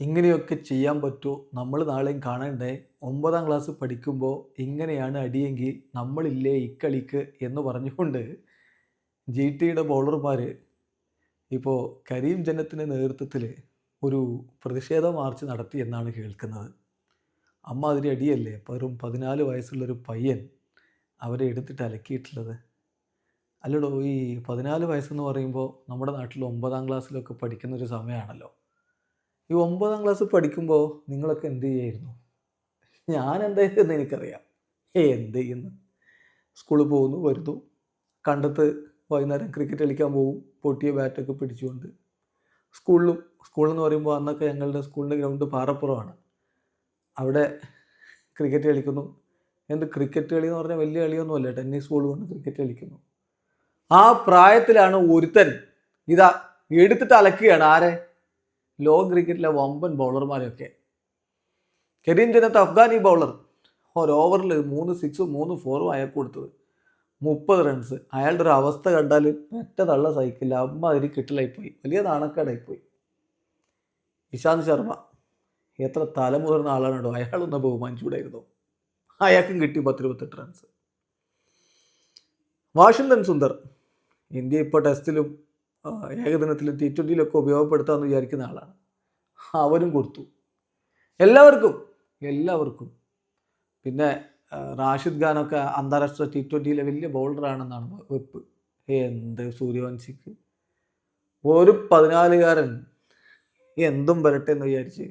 ഇങ്ങനെയൊക്കെ ചെയ്യാൻ പറ്റുമോ നമ്മൾ നാളെയും കാണണ്ടേ? ഒമ്പതാം ക്ലാസ് പഠിക്കുമ്പോൾ ഇങ്ങനെയാണ് അടിയെങ്കിൽ നമ്മളില്ലേ ഇക്കളിക്ക് എന്ന് പറഞ്ഞുകൊണ്ട് ജി ടിയുടെ ബൗളർമാർ ഇപ്പോൾ കരീം ജനത്തിന്റെ നേതൃത്വത്തിൽ ഒരു പ്രതിഷേധ മാർച്ച് നടത്തി എന്നാണ് കേൾക്കുന്നത്. അമ്മ അതിരി അടിയല്ലേ? വെറും പതിനാല് വയസ്സുള്ളൊരു പയ്യൻ അവരെ എടുത്തിട്ട് അലക്കിയിട്ടുള്ളത്. അല്ലടോ ഈ പതിനാല് വയസ്സെന്ന് പറയുമ്പോൾ നമ്മുടെ നാട്ടിൽ ഒമ്പതാം ക്ലാസ്സിലൊക്കെ പഠിക്കുന്ന ഒരു സമയമാണല്ലോ ഈ ഒമ്പതാം ക്ലാസ് പഠിക്കുമ്പോൾ നിങ്ങളൊക്കെ എന്ത് ചെയ്യായിരുന്നു? ഞാൻ എന്തായിരുന്നു എനിക്കറിയാം. ഏ എന്ത് ചെയ്യുന്നു? സ്കൂളിൽ പോകുന്നു വരുന്നു. കണ്ടത്ത് വൈകുന്നേരം ക്രിക്കറ്റ് കളിക്കാൻ പോകും പൊട്ടിയ ബാറ്റൊക്കെ പിടിച്ചുകൊണ്ട്. സ്കൂളിലും സ്കൂളെന്ന് പറയുമ്പോൾ അന്നൊക്കെ ഞങ്ങളുടെ സ്കൂളിന്റെ ഗ്രൗണ്ട് പാറപ്പുറമാണ്. അവിടെ ക്രിക്കറ്റ് കളിക്കുന്നു. എന്ത് ക്രിക്കറ്റ് കളി എന്ന് പറഞ്ഞാൽ വലിയ കളിയൊന്നുമല്ല ടെന്നീസ് ബോൾ കൊണ്ട് ക്രിക്കറ്റ് കളിക്കുന്നു. ആ പ്രായത്തിലാണ് ഒരുത്തൻ ഇതാ എടുത്തിട്ട് അലക്കുകയാണ്. ആരെ? ലോക ക്രിക്കറ്റിലെ വമ്പൻ ബൗളർമാരെയൊക്കെ. കരീം ജനത്ത് അഫ്ഗാനി ബൗളർ. ഒരു ഓവറിൽ മൂന്ന് സിക്സും മൂന്ന് ഫോറും അയാൾക്ക് കൊടുത്തത്. മുപ്പത് റൺസ് അയാളുടെ ഒരു അവസ്ഥ കണ്ടാൽ ഒറ്റ തള്ള സഹിക്കില്ല. അമ്മ അതിന് കിട്ടലായിപ്പോയി. വലിയ നാണക്കേടായിപ്പോയി. ഇശാന്ത് ശർമ്മ. എത്ര തലമുതിർന്ന ആളാണോ അയാളൊന്ന് ബഹുമാനിച്ചൂടായിരുന്നു അയാൾക്കും കിട്ടി പത്തിരുപത്തെട്ട് റൺസ് വാഷിംഗ്ടൺ സുന്ദർ. ഇന്ത്യ ഇപ്പോൾ ടെസ്റ്റിലും ആ, ഏകദിനത്തിലും ടി ട്വന്റിയിലൊക്കെ ഉപയോഗപ്പെടുത്താമെന്ന് വിചാരിക്കുന്ന ആളാണ്. അവനും കൊടുത്തു. എല്ലാവർക്കും എല്ലാവർക്കും. പിന്നെ റാഷിദ് ഖാനൊക്കെ അന്താരാഷ്ട്ര ടി ട്വന്റിയിലെ വലിയ ബൗളറാണെന്നാണ് വെപ്പ്. എന്ത് സൂര്യവംശിക്ക്. ഒരു പതിനാലുകാരൻ എന്തും വരട്ടെ എന്ന് വിചാരിച്ച്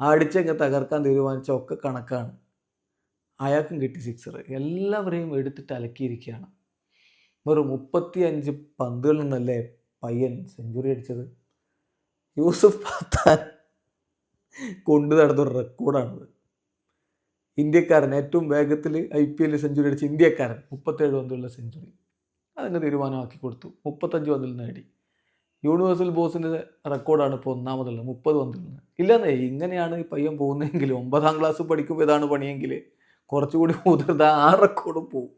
അടിച്ചങ്ങ് തകർക്കാൻ തീരുമാനിച്ച ഒക്കെ കണക്കാണ്. അയാൾക്കും കിട്ടി സിക്സർ എല്ലാവരെയും എടുത്തിട്ട് അലക്കിയിരിക്കുകയാണ്. വെറും മുപ്പത്തി അഞ്ച് പന്തുകളിൽ നിന്നല്ലേ പയ്യൻ സെഞ്ചുറി അടിച്ചത്. യൂസഫ് പത്താൻ കൊണ്ടു നടന്നൊരു റെക്കോർഡാണത് ഇന്ത്യക്കാരൻ ഏറ്റവും വേഗത്തിൽ ഐ പി എല്ലിൽ സെഞ്ചുറി അടിച്ച ഇന്ത്യക്കാരൻ മുപ്പത്തേഴ് പന്തുള്ള സെഞ്ചുറി. അതിന് തീരുമാനമാക്കി കൊടുത്തു. മുപ്പത്തഞ്ച് പന്തിൽ നേടി. യൂണിവേഴ്സൽ ബോസിന്റെ റെക്കോർഡാണ് ഇപ്പോൾ ഒന്നാമതുള്ളത്. മുപ്പത് പന്തിൽ നിന്ന്. ഇല്ലെന്നേ ഇങ്ങനെയാണ് ഈ പയ്യൻ പോകുന്നതെങ്കിൽ ഒമ്പതാം ക്ലാസ് പഠിക്കുമ്പോൾ ഇതാണ് പണിയെങ്കിൽ കുറച്ചുകൂടി മുതിർന്ന ആ റെക്കോർഡും പോവും.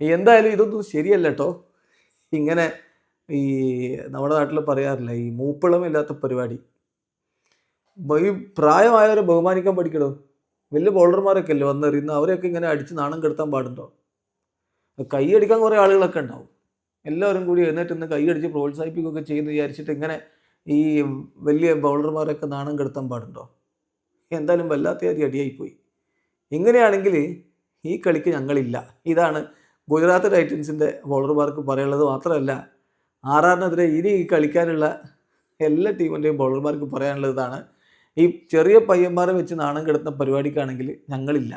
എന്തായാലും ഇതൊന്നും ശരിയല്ല കേട്ടോ. ഇങ്ങനെ ഈ നമ്മുടെ നാട്ടിൽ പറയാറില്ല ഈ മൂപ്പിളമില്ലാത്ത പരിപാടി. ഈ പ്രായമായവരെ ബഹുമാനിക്കാൻ പഠിക്കണോ? വലിയ ബോളർമാരൊക്കെ അല്ലേ വന്നെറിയുന്ന അവരെയൊക്കെ ഇങ്ങനെ അടിച്ച് നാണം കെടുത്താൻ പാടുണ്ടോ? കൈയടിക്കാൻ കുറേ ആളുകളൊക്കെ ഉണ്ടാവും. എല്ലാവരും കൂടി എഴുന്നേറ്റ് നിന്ന് കൈയടിച്ച് പ്രോത്സാഹിപ്പിക്കുകയൊക്കെ ചെയ്യുന്നു വിചാരിച്ചിട്ട് ഇങ്ങനെ ഈ വലിയ ബൗളർമാരൊക്കെ നാണം കെടുത്താൻ പാടുണ്ടോ? എന്തായാലും വല്ലാത്ത അതി അടിയായിപ്പോയി. ഇങ്ങനെയാണെങ്കിൽ ഈ കളിക്ക് ഞങ്ങളില്ല. ഇതാണ് ഗുജറാത്ത് ടൈറ്റൻസിന്റെ ബൗളർമാർക്ക് പറയാനുള്ളത് മാത്രമല്ല ആറാറിനെതിരെ ഇനി ഈ കളിക്കാനുള്ള എല്ലാ ടീമിന്റെയും ബൗളർമാർക്ക് പറയാനുള്ളതാണ്. ഈ ചെറിയ പയ്യന്മാരെ വെച്ച് നാണം കെടുത്തുന്ന പരിപാടിക്കാണെങ്കിൽ ഞങ്ങളില്ല.